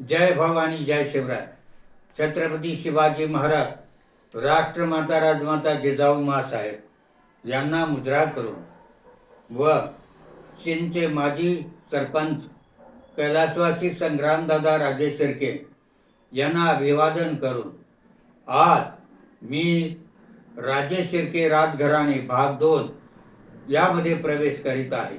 जय भवानी जय शिवराय. छत्रपती शिवाजी महाराज राष्ट्रमाता राजमाता जिजाऊ मासाहेब यांना मुद्रा करून व चीनचे माजी सरपंच कैलासवासी संग्रामदादा राजे शिर्के यांना अभिवादन करून आज मी राजे शिर्के राजघराणे भाग दोन यामध्ये प्रवेश करीत आहे.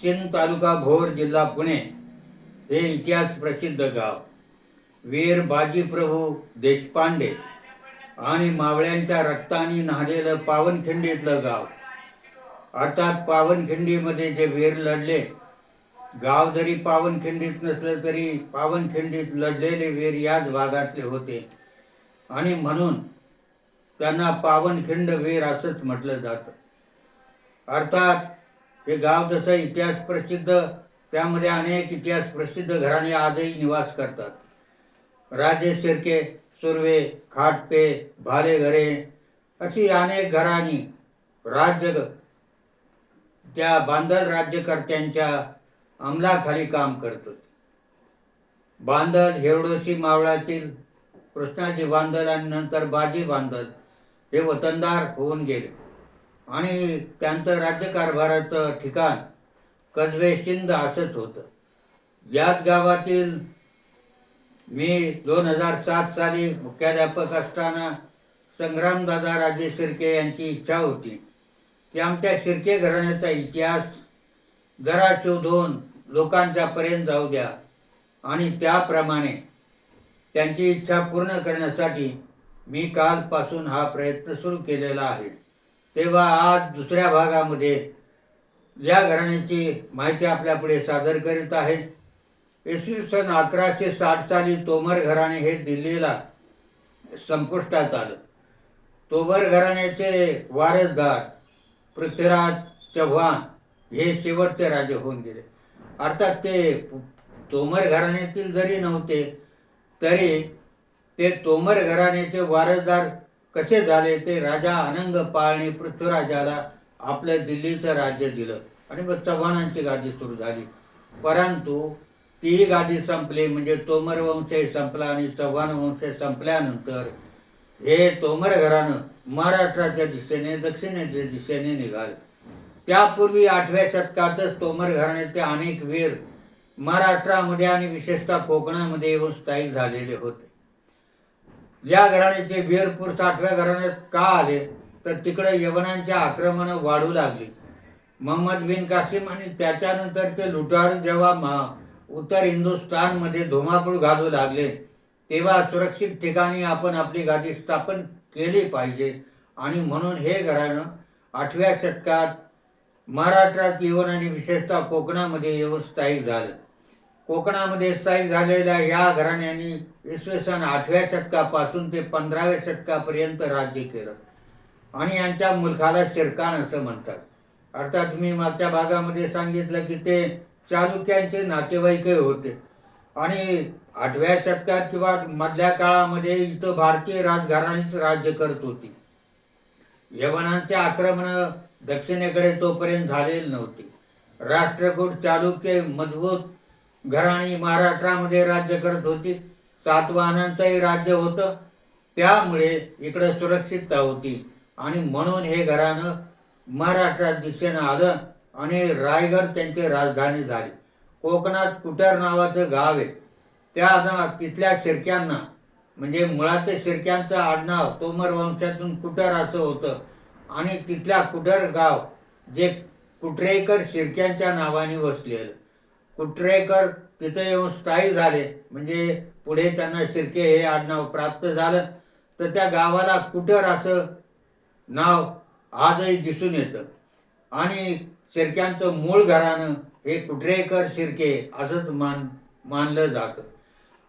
चिन तालुका भोर जिल्हा पुणे हे इतिहास प्रसिद्ध गाव. वीर बाजीप्रभू देशपांडे आणि मावळ्यांच्या रक्ताने न्हालेलं पावनखिंडीतलं गाव. अर्थात पावनखिंडीमध्ये जे वीर लढले गाव जरी पावनखिंडीत नसलं तरी पावनखिंडीत लढलेले वीर याच भागातले होते. आणि म्हणून त्यांना पावनखिंड वीर असंच म्हटलं जातं. अर्थात हे गाव जसं इतिहास प्रसिद्ध त्यामध्ये अनेक इतिहास प्रसिद्ध घराणे आजही निवास करतात. राजे शिर्के सुर्वे खाटपे भालेघरे अशी अनेक घराणी राज्य त्या बांधल राज्यकर्त्यांच्या अंमलाखाली काम करत होते बांधल हेरडोशी मावळातील कृष्णाजी बांधल आणि नंतर बाजी बांधल हे वतनदार होऊन गेले. आणि त्यांचं राज्यकारभाराचं ठिकाण कसबे शिंद असंच होतं. याच गावातील मी दोन हजार सात साली मुख्याध्यापक असताना संग्रामदादा राजे शिर्के यांची इच्छा होती. की आमच्या शिर्के घराण्याचा इतिहास जरा शोधून लोकांच्या पर्यंत जाऊ द्या आणि त्याप्रमाणे त्यांची इच्छा पूर्ण करण्यासाठी मी कालपासून हा प्रयत्न सुरू केलेला आहे. तेव्हा आज दुसऱ्या भागामध्ये या घराण्याची माहिती आपल्यापुढे सादर करीत आहेत. इसवी सन अकराशे साठ साली तोमर घराणे हे दिल्लीला संपुष्टात आलं. तोमर घराण्याचे वारसदार पृथ्वीराज चव्हाण हे शेवटचे राजे होऊन गेले. अर्थात ते तोमर घराण्यातील जरी नव्हते तरी ते तोमर घराण्याचे वारसदार कसे झाले ते राजा अनंग पाळणे पृथ्वीराजाला आपल्या दिल्लीचं राज्य दिलं. आणि मग चव्हाणांची गादी सुरू झाली. परंतु ती गादी संपली. म्हणजे तोमर वंश संपला आणि चव्हाण वंश संपल्यानंतर हे तोमर घराणं महाराष्ट्राच्या दिशेने दक्षिणेच्या दिशेने निघाल. त्यापूर्वी आठव्या शतकातच तोमर घराण्याचे अनेक वीर महाराष्ट्रामध्ये आणि विशेषतः कोकणामध्ये येऊन स्थायिक झालेले होते. या घराण्याचे वीरपूर आठव्या घराण्यात का आले? तर तिकडे यवनांच्या आक्रमण वाढू लागली. महम्मद बिन कासिम आणि त्याच्यानंतर ते लुटार जेव्हा मा उत्तर हिंदुस्थानमध्ये धुमाकूळ घालू लागले तेव्हा सुरक्षित ठिकाणी आपण आपली गादी स्थापन केली पाहिजे. आणि म्हणून हे घराणं आठव्या शतकात महाराष्ट्रात येऊन आणि विशेषतः कोकणामध्ये येऊन स्थायिक झालं. कोकणामध्ये स्थायिक झालेल्या या घराण्याने इसवी सन आठव्या शतकापासून ते पंधराव्या शतकापर्यंत राज्य केलं. आणि यांच्या मुलखाला शिरकान असं म्हणतात. अर्थात मी मागच्या भागामध्ये सांगितलं की ते चालुक्यांचे नातेवाईकही होते. आणि आठव्या शतकात किंवा मधल्या काळामध्ये इथं भारतीय राजघराणीच राज्य करत होती. यवनांचे आक्रमण दक्षिणेकडे तोपर्यंत झालेले नव्हते. राष्ट्रकूट चालुक्य मजबूत घराणी महाराष्ट्रामध्ये राज्य करत होती. सातवाहनांचंही राज्य होतं. त्यामुळे इकडं सुरक्षितता होती. आणि म्हणून हे घराणं महाराष्ट्रात दिशेनं आलं आणि रायगड त्यांची राजधानी झाली. कोकणात कुटर नावाचं गाव आहे. त्या तिथल्या शिरक्यांना म्हणजे मुळात शिरक्यांचं आडनाव तोमर वंशातून कुटर असं होतं. आणि तिथल्या कुटर गाव जे कुटरेकर शिरक्यांच्या नावाने वसलेलं. कुटरेकर तिथे येऊन स्थायी झाले. म्हणजे पुढे त्यांना शिर्के हे आडनाव प्राप्त झालं. तर त्या गावाला कुटर असं नाव आजही दिसून येतं. आणि शिर्क्यांचं मूळ घराणं हे कुठरेकर शिर्के असंच मान मानलं जातं.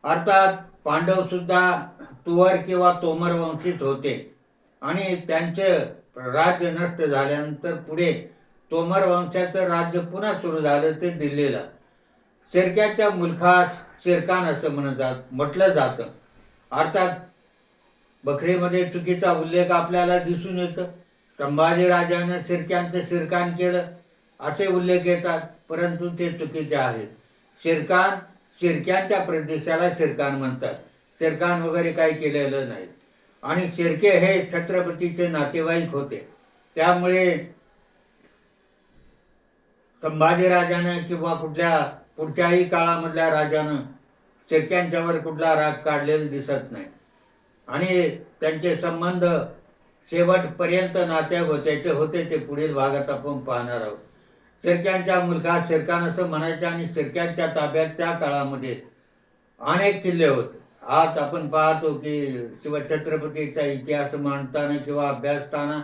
अर्थात पांडवसुद्धा तुवर किंवा तोमर वंशीत होते. आणि त्यांचं राज्य नष्ट झाल्यानंतर पुढे तोमर वंशाचं राज्य पुन्हा सुरू झालं ते दिल्लीला. शिरक्याच्या मुलखास शिरकान असं म्हणत जात म्हटलं जातं. अर्थात बकरीमध्ये चुकीचा उल्लेख आपल्याला दिसून येतो. संभाजीराजानं शिरक्यांचं शिरकान केलं असे उल्लेख येतात परंतु ते चुकीचे आहेत. शिरकान शिरक्यांच्या प्रदेशाला शिरकान म्हणतात. शिरकान वगैरे काही केलेलं नाही. आणि शिर्के हे छत्रपतीचे नातेवाईक होते. त्यामुळे संभाजीराजानं किंवा कुठल्या पुढच्याही काळामधल्या राजानं शिरक्यांच्यावर कुठला राग काढलेला दिसत नाही. आणि त्यांचे संबंध शेवटपर्यंत नात्या होत्याचे होते ते पुढील भागात आपण पाहणार आहोत. शिर्क्यांच्या मुलगा शिरकान असं म्हणायचं आणि शिर्क्यांच्या ताब्यात त्या काळामध्ये अनेक किल्ले होते. आज आपण पाहतो की शिवछत्रपतीचा इतिहास मांडताना किंवा अभ्यासताना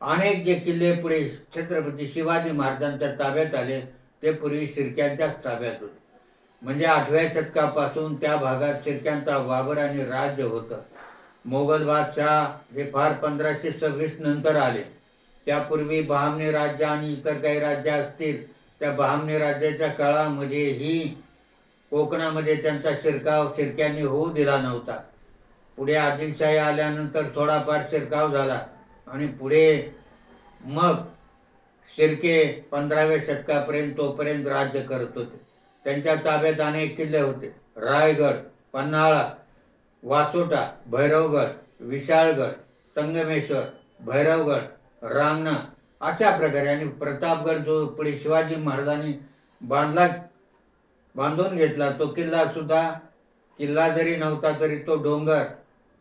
अनेक जे किल्ले पुढे छत्रपती शिवाजी महाराजांच्या ताब्यात आले ते पूर्वी शिर्क्यांच्याच ताब्यात होते. म्हणजे आठव्या शतकापासून त्या भागात शिर्क्यांचा वावर आणि राज्य होतं. मोगल बादशाह हे फार पंधराशे सव्वीस नंतर आले. त्यापूर्वी बहामनी राज्य आणि इतर काही राज्य असतील त्या बहामनी राज्याच्या काळामध्ये ही कोकणामध्ये त्यांचा शिरकाव शिरक्यांनी होऊ दिला नव्हता. पुढे आदिलशाही आल्यानंतर थोडाफार शिरकाव झाला आणि पुढे मग शिर्के पंधराव्या शतकापर्यंत तोपर्यंत राज्य करत होते. त्यांच्या ताब्यात अनेक किल्ले होते. रायगड पन्हाळा वासोटा भैरवगड विशाळगड संगमेश्वर भैरवगड रामना अशा प्रकारे आणि प्रतापगड जो पुढे शिवाजी महाराजांनी बांधला बांधून घेतला तो किल्ला सुद्धा किल्ला जरी नव्हता तरी तो डोंगर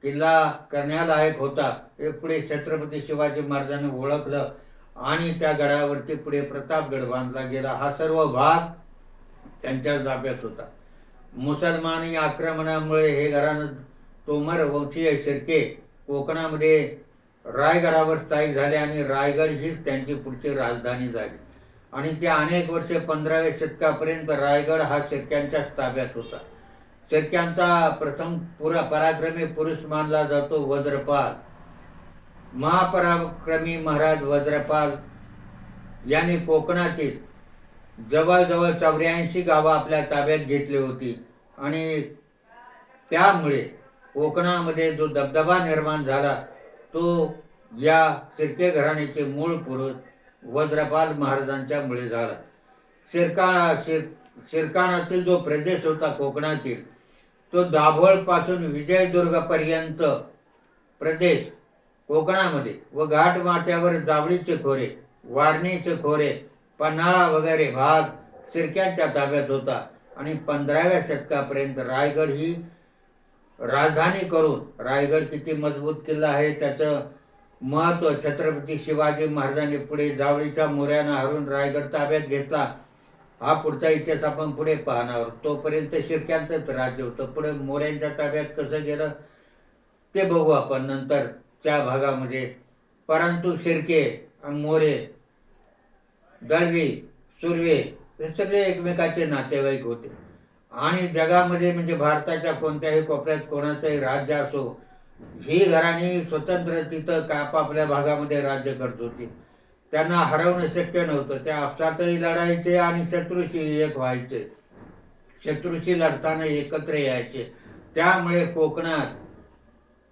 किल्ला करण्यालायक होता हे पुढे छत्रपती शिवाजी महाराजांनी ओळखलं आणि त्या गडावरती पुढे प्रतापगड बांधला गेला. हा सर्व भाग त्यांच्या ताब्यात होता. मुसलमानी आक्रमणामुळे हे घरानं तोमर वंशीय शिर्के कोकणामध्ये रायगडावर स्थायिक झाले आणि रायगड हीच त्यांची पुढची राजधानी झाली. आणि ते अनेक वर्षे पंधराव्या शतकापर्यंत रायगड हा शिर्क्यांच्याच ताब्यात होता. शिर्क्यांचा प्रथम पुरा पराक्रमी पुरुष मानला जातो वज्रपाल. महापराक्रमी महाराज वज्रपाल यांनी कोकणातील जवळजवळ चौऱ्याऐंशी गावं आपल्या ताब्यात घेतली होती. आणि त्यामुळे कोकणामध्ये जो दबदबा निर्माण झाला तो या शिर्के घराण्याचे मूळ पुरुष वज्रपाल महाराजांच्या मुळे झाला. शिरकाळा शिर शिरकाणातील जो प्रदेश होता कोकणातील तो दाभोळपासून विजयदुर्गपर्यंत प्रदेश कोकणामध्ये व घाटमाथ्यावर जावळीचे खोरे वारणीचे खोरे पन्हाळा वगैरे भाग शिरक्यांच्या ताब्यात होता आणि पंधराव्या शतकापर्यंत रायगड ही राजधानी करून रायगड किती मजबूत किल्ला आहे त्याचं महत्त्व छत्रपती शिवाजी महाराजांनी पुढे जावळीच्या मोऱ्यानं हरून रायगड ताब्यात घेतला. हा पुढचा इतिहास आपण पुढे पाहणार आहोत. तोपर्यंत शिरक्यांचंच राज्य होतं. पुढे मोऱ्यांच्या ताब्यात कसं गेलं ते बघू आपण नंतरच्या भागामध्ये. परंतु शिर्के मोरे दळवी सुर्वे हे सगळे एकमेकाचे नातेवाईक होते. आणि जगामध्ये म्हणजे भारताच्या कोणत्याही कोपऱ्यात कोणाचंही राज्य असो ही घराणी स्वतंत्र तिथं का आपापल्या भागामध्ये राज्य करत होती. त्यांना हरवणं शक्य नव्हतं. त्या आपसातही लढायचे आणि शत्रूशी एक व्हायचे. शत्रूशी लढताना एकत्र यायचे. त्यामुळे कोकणात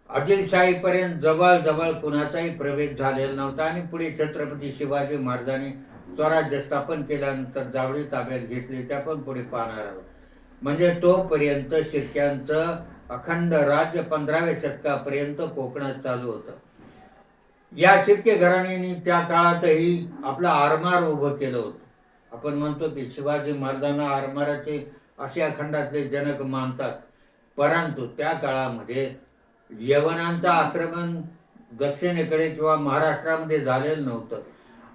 आदिलशाहीपर्यंत जवळजवळ कुणाचाही प्रवेश झालेला नव्हता आणि पुढे छत्रपती शिवाजी महाराजांनी स्वराज्य स्थापन केल्यानंतर जावळी ताब्यात घेतली. त्या पण पुढे पाहणार आहोत. म्हणजे तोपर्यंत शिर्क्यांचं अखंड राज्य पंधराव्या शतकापर्यंत कोकणात चालू होतं. या शिर्के घराण्याने त्या काळातही आपलं आरमार उभं केलं होतं. आपण म्हणतो की शिवाजी महाराजांना आरमाराचे असे अखंडातले जनक मानतात. परंतु त्या काळामध्ये यवनांचं आक्रमण दक्षिणेकडे किंवा महाराष्ट्रामध्ये झालेलं नव्हतं.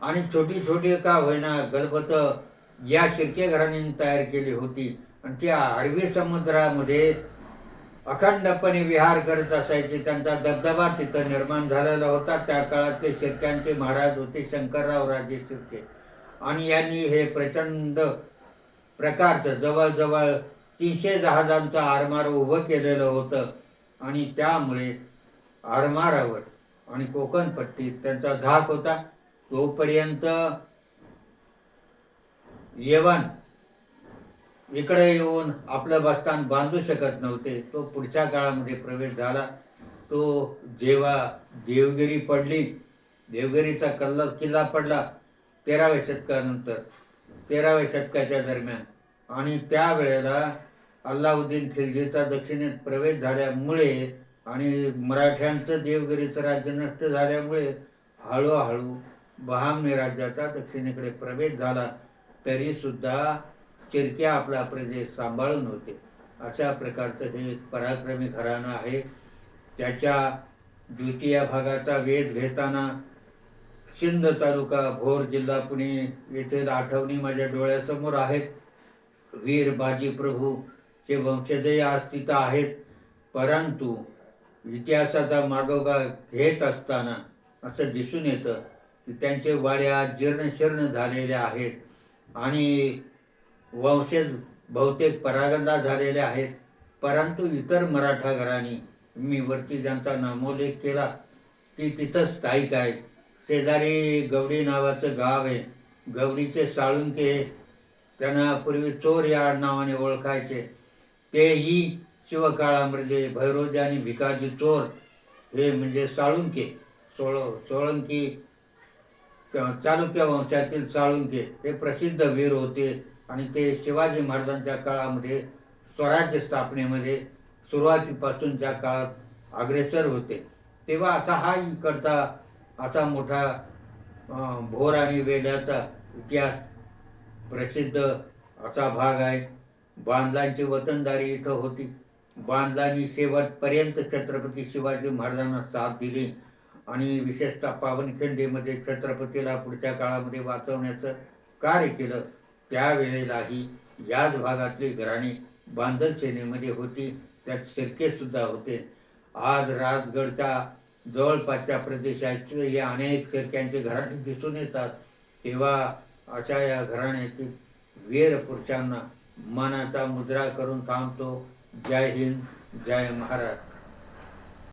आणि छोटी छोटी का होईना गलबतं या शिर्के घराण्याने तयार केली होती. आणि त्या अरबी समुद्रामध्ये अखंडपणे विहार करत असायचे. त्यांचा दबदबा तिथं निर्माण झालेला होता. त्या काळातले शिर्क्यांचे महाराज होते शंकरराव राजे शिर्के. आणि यांनी हे प्रचंड प्रकारचं जवळजवळ तीनशे जहाजांचं आरमार उभं केलेलं होतं. आणि त्यामुळे आरमारावर आणि कोकणपट्टीत त्यांचा धाक होता. तोपर्यंत येवन इकडे येऊन आपलं बस्तान बांधू शकत नव्हते. तो पुढच्या काळामध्ये प्रवेश झाला. तो जेव्हा देवगिरी पडली देवगिरीचा कल्ल किल्ला पडला तेराव्या शतकानंतर तेराव्या शतकाच्या दरम्यान. आणि त्यावेळेला अल्लाउद्दीन खिलजीचा दक्षिणेत प्रवेश झाल्यामुळे आणि मराठ्यांचं देवगिरीचं राज्य नष्ट झाल्यामुळे हळूहळू बहामनी राज्याचा दक्षिणेकडे प्रवेश झाला. तरीसुद्धा चिरक्या आपला प्रदेश सांभाळून होते. अशा प्रकारचं हे एक पराक्रमी घराणं आहे. त्याच्या द्वितीय भागाचा वेध घेताना सिंध तालुका भोर जिल्हा पुणे येथील आठवणी माझ्या डोळ्यासमोर आहेत. वीर बाजी प्रभू चे वंशजही आज तिथं आहेत परंतु इतिहासाचा मागोवा घेत असताना असं दिसून येतं की त्यांचे वाड्या जीर्णशीर्ण झालेल्या आहेत. आणि वंशज बहुतेक परागंदा झालेले आहेत. परंतु इतर मराठा घराणी मी वरती ज्यांचा नामोल्लेख केला ती तिथंच स्थायिक आहेत. शेजारी गवडी नावाचं गाव आहे. गवडीचे साळुंके त्यांना पूर्वी चोर या नावाने ओळखायचे. तेही शिवकाळामध्ये भैरोजी आणि भिकाजी चोर हे म्हणजे साळुंके. सोळ सोळंकी चालुक्य वंशातील साळुंके हे प्रसिद्ध वीर होते. आणि ते शिवाजी महाराजांच्या काळामध्ये स्वराज्य स्थापनेमध्ये सुरुवातीपासूनच्या काळात अग्रेसर होते. तेव्हा असा हा इकडचा असा मोठा भोर आणि वेल्याचा इतिहास प्रसिद्ध असा भाग आहे. बांधलांची वतनदारी इथं होती. बांधलांनी शेवटपर्यंत छत्रपती शिवाजी महाराजांना साथ दिली आणि विशेषतः पावनखिंडीमध्ये छत्रपतीला पुढच्या काळामध्ये वाचवण्याचं कार्य केलं. त्यावेळेलाही याच भागातली घराणी बांधल सेनेमध्ये होती त्यात शिर्के सुद्धा होते. आज राजगडच्या जवळपासच्या प्रदेशात या अनेक शिरक्यांचे घराणे दिसून येतात. तेव्हा अशा या घराण्यातील वीर पुरुषांना मनाचा मुद्रा करून थांबतो. जय हिंद जय महाराष्ट्र